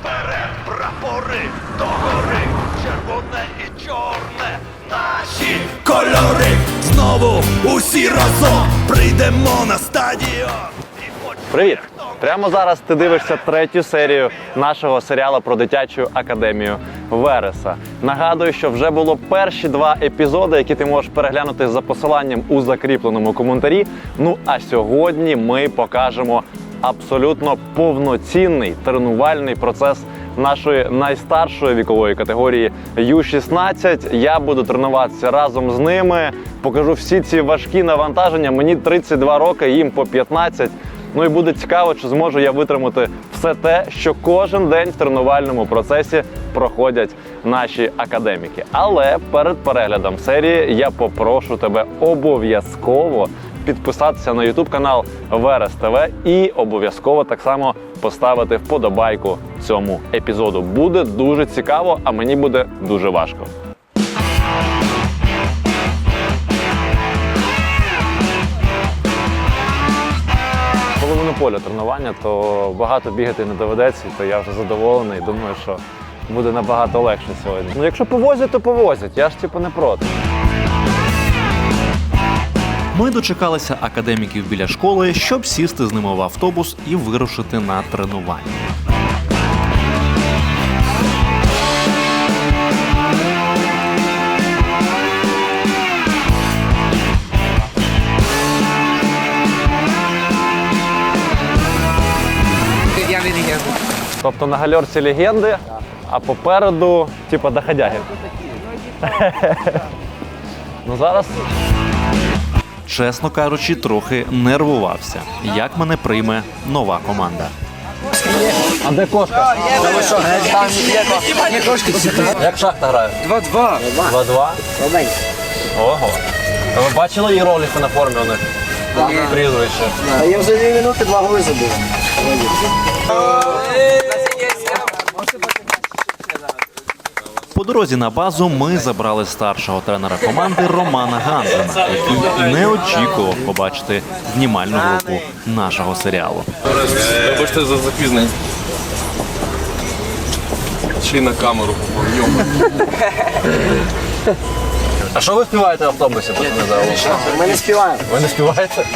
вперед, прапори догори, червоне і чорне, наші кольори. Знову усі разом прийдемо на стадіон. Привіт! Прямо зараз ти дивишся третю серію нашого серіалу про дитячу академію Вереса. Нагадую, що вже було перші два епізоди, які ти можеш переглянути за посиланням у закріпленому коментарі. Ну а сьогодні ми покажемо абсолютно повноцінний тренувальний процес нашої найстаршої вікової категорії Ю-16. Я буду тренуватися разом з ними. Покажу всі ці важкі навантаження. Мені 32 роки, їм по 15. Ну і буде цікаво, чи зможу я витримати все те, що кожен день в тренувальному процесі проходять наші академіки. Але перед переглядом серії я попрошу тебе обов'язково підписатися на YouTube канал Верес ТВ і обов'язково так само поставити вподобайку цьому епізоду. Буде дуже цікаво, а мені буде дуже важко. половину поля тренування, то багато бігати не доведеться, то я вже задоволений. Думаю, що буде набагато легше сьогодні. Ну якщо повозять, то повозять. Я ж типу не проти. Ми дочекалися академіків біля школи, щоб сісти з ними в автобус і вирушити на тренування. Тобто на гальорці легенди, а попереду, типу, доходяги. ну зараз Чесно кажучи, трохи нервувався, як мене прийме нова команда. А де кошка? Не кошки Як шахта грає? 2-2. 2-2? Ого. А ви бачили її ролики на формі у них? Прізвище. А я вже дві минути два голи забив. Дорозі на базу ми забрали старшого тренера команди Романа Ганзена, який не очікував побачити знімальну групу нашого серіалу. Вибачте за запізнення. Ще на камеру. А що ви співаєте в автобусі? Ми не співаємо. Ви не співаєте?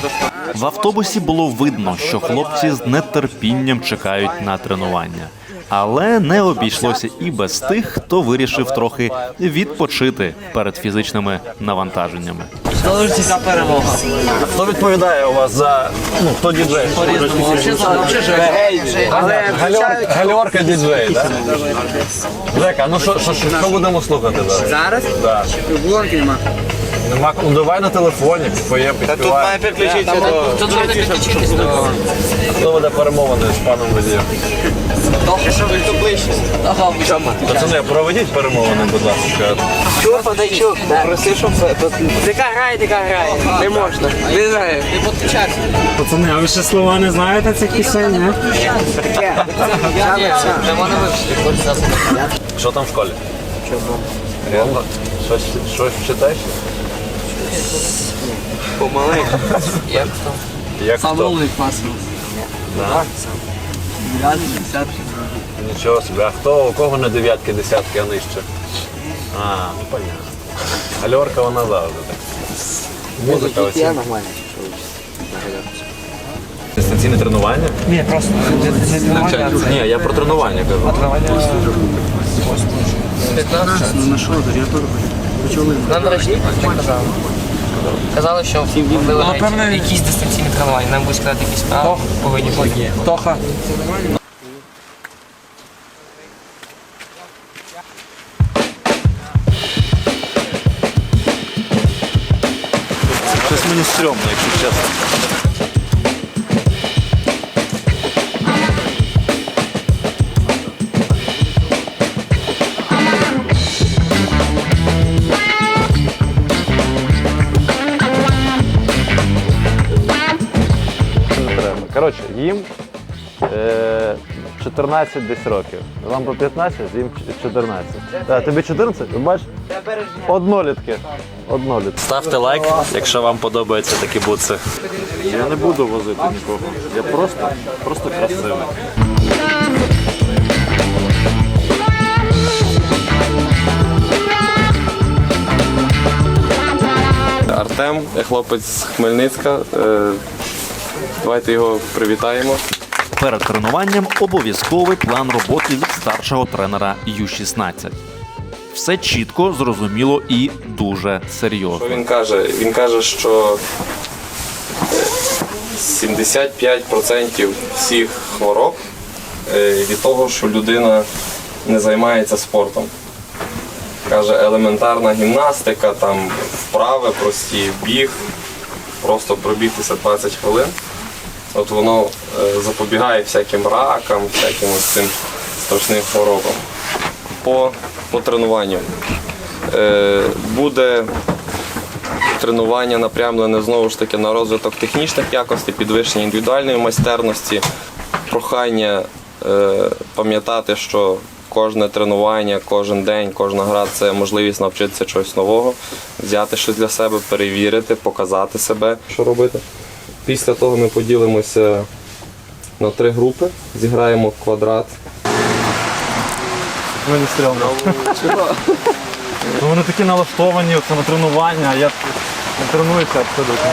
В автобусі було видно, що хлопці з нетерпінням чекають на тренування. Але не обійшлося і без тих, хто вирішив трохи відпочити перед фізичними навантаженнями. Залежиться перемога. Хто відповідає у вас за ну хто діджей? Гальор- Гальорка діджей, так? Жека, ну що, що, будемо слухати зараз? Зараз? Да. Нема. Нема, ну давай на телефоні, підпоє, підспіває. Тут треба підключитись до... Хто веде перемовини з паном водієм? Добре, що ви. Ага, чому? Пацани, проведіть перемовини, будь ласка. Чув, подайчук. Проси, щоб... Така грає, така грає. Не можна. Він грає. Ти підключайся. Пацани, а ви ще слова не знаєте цих пісень, ні? Таке. Для. Що там в школі? Бомба? Щось, щось читаєш? Помаленьку. Як там? Як хто? умний клас. Да. Нічого собі. А хто у кого на дев'ятки, десятки, а нижче? А, ну понятно. Гальорка вона завжди так. Музика оці. Дистанційне тренування? Ні, просто Ні, я про тренування кажу. на що, я тут почули. Нам нарешті казали. Казали, що вибирають якісь дистанційні тренування. Нам будуть сказати якісь правила, повинні бути. Тоха. їм 14 е, десь років. Вам по 15, їм 14. Так, тобі 14? Бачиш? Однолітки. Однолітки. Ставте лайк, якщо вам подобаються такі буци. Я не буду возити нікого. Я просто, просто красивий. Артем, хлопець з Хмельницька. Е, Е, Давайте його привітаємо. Перед тренуванням обов'язковий план роботи від старшого тренера Ю-16. Все чітко, зрозуміло і дуже серйозно. Що він каже? Він каже, що е, 75% всіх хвороб е, від того, що людина не займається спортом. Каже, елементарна гімнастика, там вправи прості, біг, просто пробігтися 20 хвилин. От воно е, запобігає всяким ракам, всяким ось цим страшним хворобам. По, по тренуванню. Е, буде тренування напрямлене знову ж таки на розвиток технічних якостей, підвищення індивідуальної майстерності, прохання е, пам'ятати, що кожне тренування, кожен день, кожна гра це можливість навчитися чогось нового, взяти щось для себе, перевірити, показати себе, що робити. Після того ми поділимося на три групи, зіграємо квадрат. Мені стрьомно. Ну, вони такі налаштовані це на тренування, а я тренуюся абсолютно.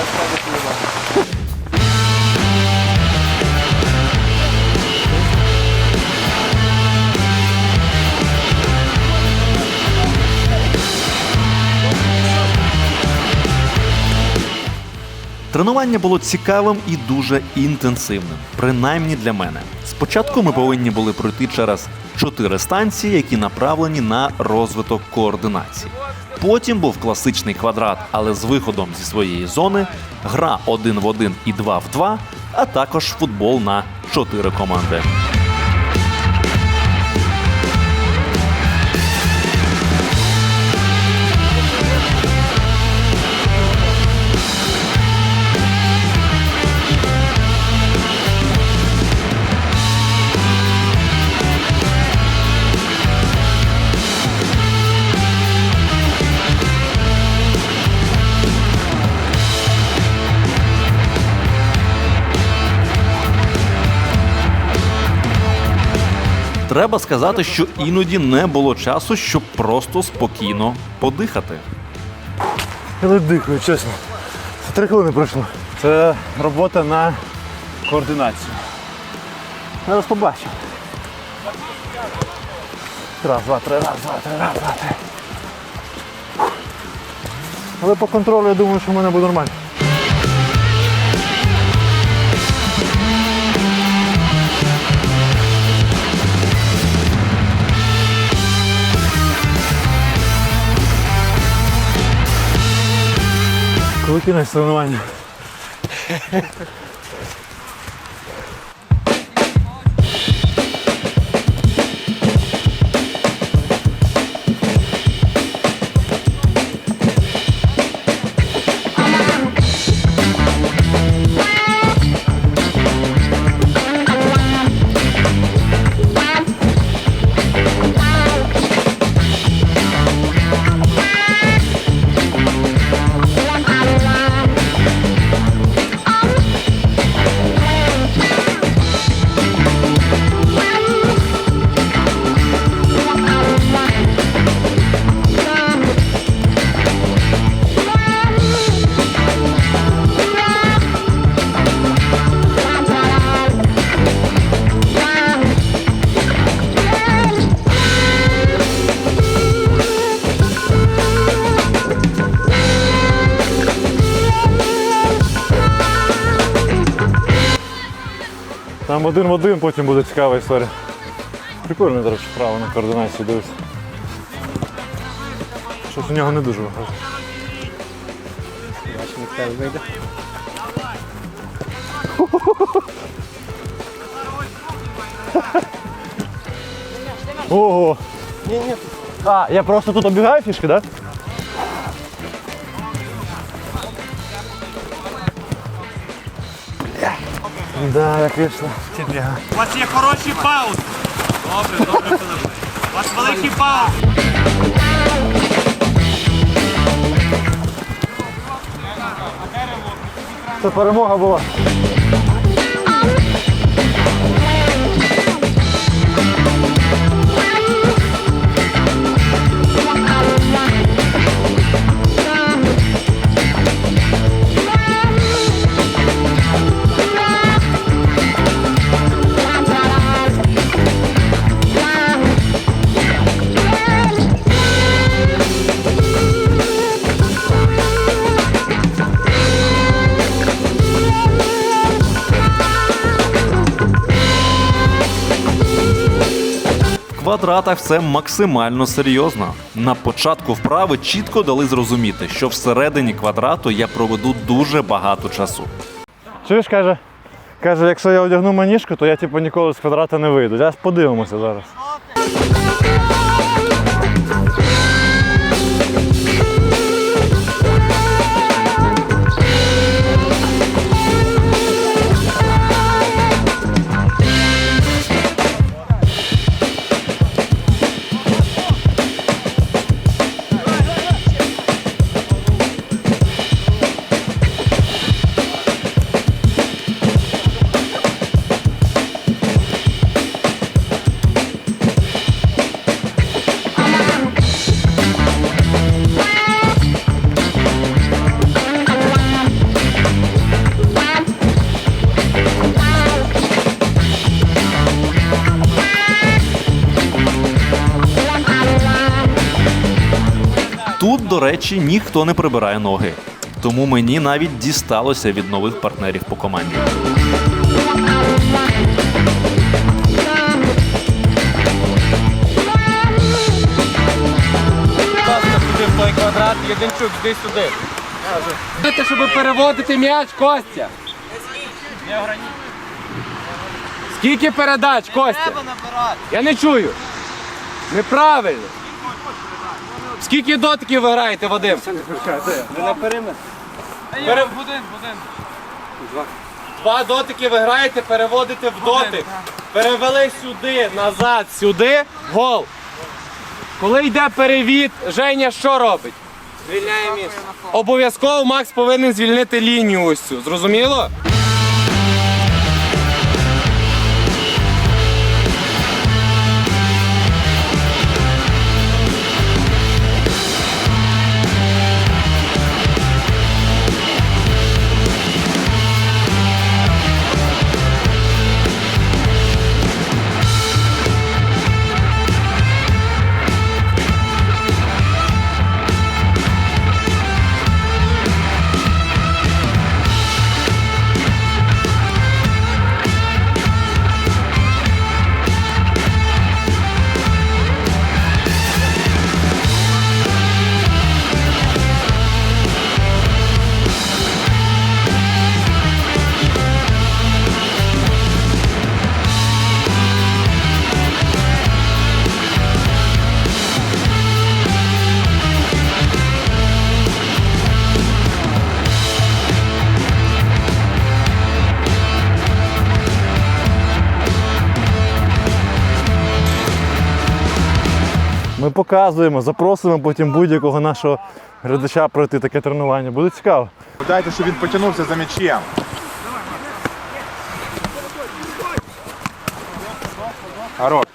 Тренування було цікавим і дуже інтенсивним, принаймні для мене. Спочатку ми повинні були пройти через чотири станції, які направлені на розвиток координації. Потім був класичний квадрат, але з виходом зі своєї зони, гра один в один і два в два, а також футбол на чотири команди. Треба сказати, що іноді не було часу, щоб просто спокійно подихати. Я не дихаю, чесно. Три хвилини пройшло. Це робота на координацію. Зараз побачимо. Раз, два, три, раз, два, три, раз, два, три. Але по контролю я думаю, що в мене буде нормально. Коли кінець? Там один в один, потім буде цікава історія. Прикольно, до речі, право на координацію дивись. Щось у нього не дуже виходить. Ого! А, я просто тут оббігаю фішки, так? Да? Да, як вийшло. У вас є хороші паузи. Добре, добре, Филипп. У вас великі паузи. Це перемога була. Квадратах все максимально серйозно. На початку вправи чітко дали зрозуміти, що всередині квадрату я проведу дуже багато часу. Чуєш, каже, каже, якщо я одягну маніжку, то я типу ніколи з квадрата не вийду. Зараз подивимося зараз. До речі, ніхто не прибирає ноги. Тому мені навіть дісталося від нових партнерів по команді. Сюди той квадрат, Єдинчук, йди сюди. Знаєте, щоб переводити м'яч, Костя. Скільки передач, Костя? Я не чую. Неправильно. Скільки дотиків ви граєте, Вадим? Ви на периметр. Пере... Один, один. Два дотики ви граєте, переводите в дотик. Перевели сюди, назад, сюди, гол. Коли йде перевід, Женя що робить? Звільняє місце. Обов'язково Макс повинен звільнити лінію ось цю. Зрозуміло? Ми показуємо, запросимо потім будь-якого нашого глядача пройти таке тренування. Буде цікаво. Дайте, щоб він потягнувся за м'ячем. Хорош.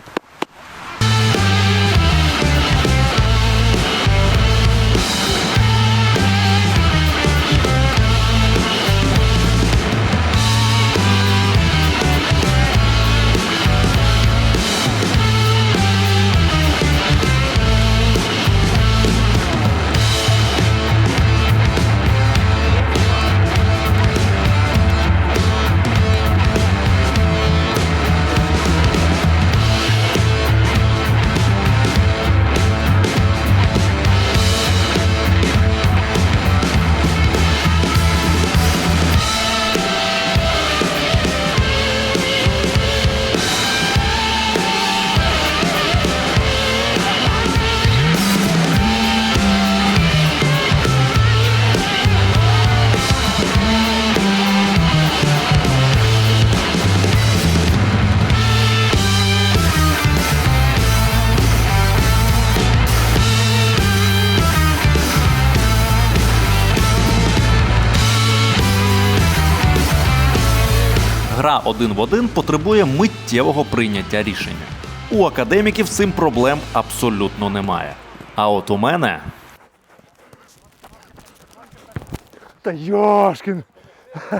Один в один потребує миттєвого прийняття рішення. У академіків цим проблем абсолютно немає. А от у мене Та Йошкін.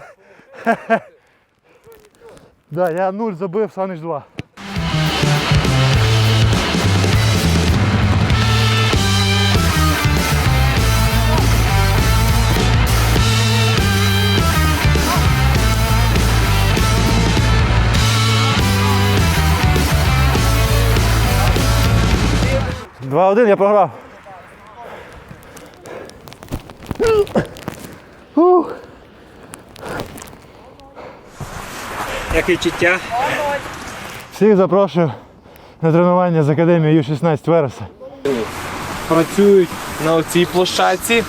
да, я нуль забив, Санич два. 2-1, я програв. Ух. Як відчуття? Всіх запрошую на тренування з академії Ю-16 Вереса. Працюють на оцій площадці.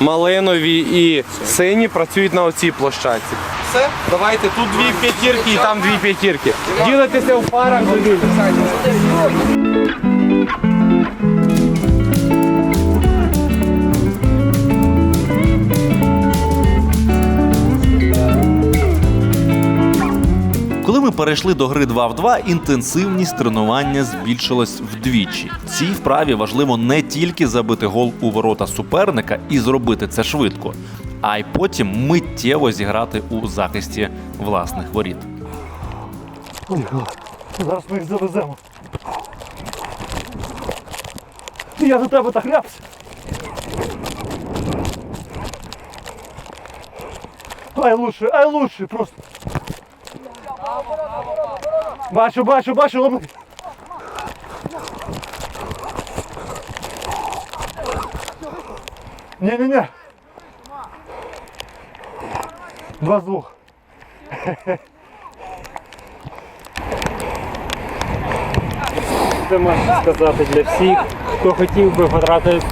Малинові і сині працюють на оцій площадці. Все, давайте тут дві п'ятірки і там дві п'ятірки. Ділитеся в парах. Коли ми перейшли до гри 2 в 2, інтенсивність тренування збільшилась вдвічі. Цій вправі важливо не тільки забити гол у ворота суперника і зробити це швидко, а й потім миттєво зіграти у захисті власних воріт. Зараз ми їх завеземо. Я до тебе так ляпся. Ай лучше, ай лучше просто. Бачу, бачу, бачу, лови. Ні-ні-ні. Два з двох. Це можна сказати для всіх, хто хотів би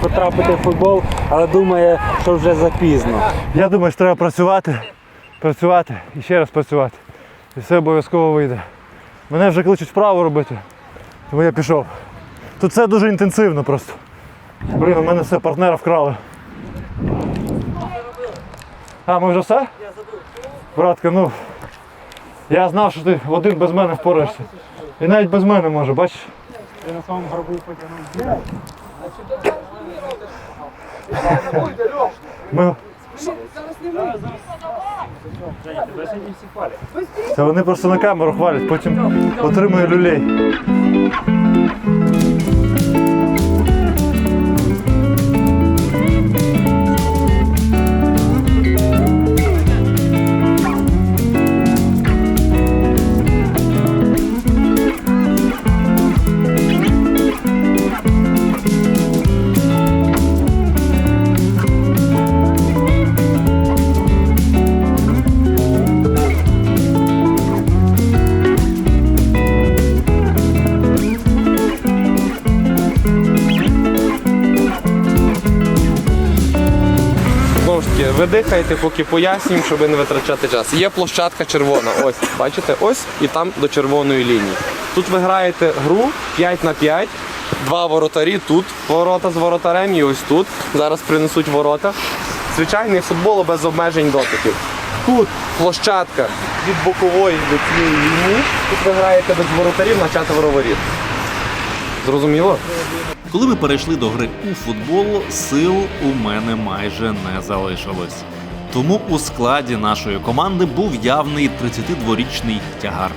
потрапити в футбол, але думає, що вже запізно. Я думаю, що треба працювати, працювати і ще раз працювати. І все обов'язково вийде. Мене вже кличуть вправо робити, тому я пішов. Тут все дуже інтенсивно просто. Блін, у мене все, партнера вкрали. А, ми вже все? Братка, ну. Я знав, що ти один без мене впораєшся. І навіть без мене може, бачиш? Я на своєму гробу потягнув. Ми... Це вони просто на камеру хвалять, потім отримує люлей. Дихаєте, поки пояснюємо, щоб не витрачати час. Є площадка червона. Ось, бачите, ось і там до червоної лінії. Тут ви граєте гру 5 на 5, два воротарі тут, ворота з воротарем і ось тут. Зараз принесуть ворота. Звичайний футбол без обмежень дотиків. Тут площадка від бокової до цієї лінії. Тут ви граєте без воротарів на четверо воріт. Зрозуміло? Коли ми перейшли до гри у футбол, сил у мене майже не залишилось. Тому у складі нашої команди був явний 32-річний тягар.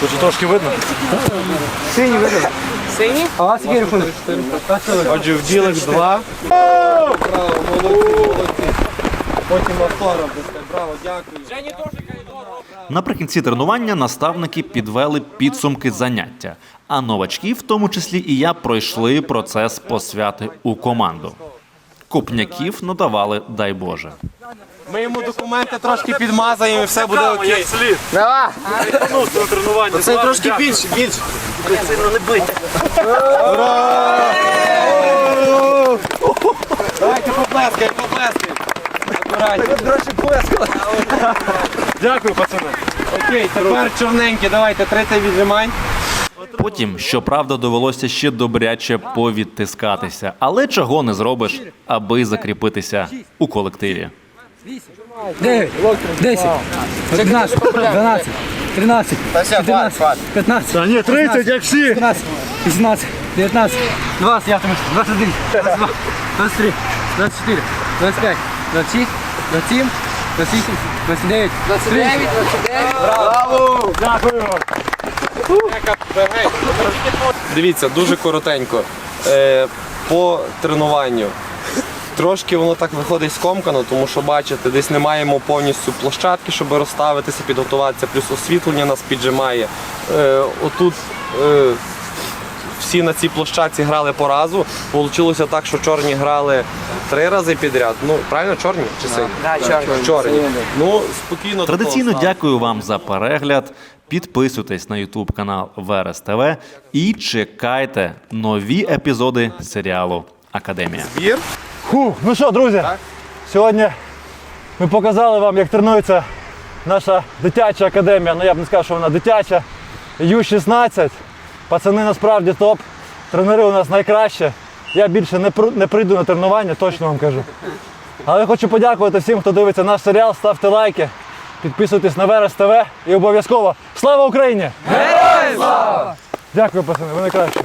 Тут же трошки видно. Сині? А скільки рахунок? Отже, в ділик два. Потім автограф дасте. Браво, дякую. Наприкінці тренування наставники підвели підсумки заняття, а новачки, в тому числі і я, пройшли процес посвяти у команду. Купняків надавали, дай Боже. Ми йому документи трошки підмазаємо і все буде окей. Давай! Це трошки більше, більше. Давайте поплескаємо, поплескаємо. Дякую, пацани. Окей, тепер чорненькі, давайте 30 віджимань. Потім, щоправда, довелося ще добряче повідтискатися, але чого не зробиш, аби закріпитися у колективі. 9, 10, 11, 12, 13, 14, 15, Та ні, 30, як всі. 15, 18, 19, 20, я там 21, 22, 23, 24, 25, 26, 27, 28, 29, 29, 29. Дякую. Дивіться, дуже коротенько. Е, по тренуванню. Трошки воно так виходить скомкано, тому що бачите, десь не маємо повністю площадки, щоб розставитися, підготуватися, плюс освітлення нас піджимає. Е, отут е, всі на цій площадці грали по разу. Получилося так, що чорні грали три рази підряд. Ну, правильно, чорні чи сині? чорні. чорні. Ну, спокійно. Традиційно дякую вам за перегляд. Підписуйтесь на YouTube канал Верес ТВ і чекайте нові епізоди серіалу Академія. Фу, ну що, друзі, сьогодні ми показали вам, як тренується наша дитяча академія. Ну я б не сказав, що вона дитяча. Ю-16. Пацани насправді топ. Тренери у нас найкраще. Я більше не, не прийду на тренування, точно вам кажу. Але я хочу подякувати всім, хто дивиться наш серіал. Ставте лайки, підписуйтесь на Верес ТВ і обов'язково слава Україні! Героям слава! Дякую, пацани, ви найкращі.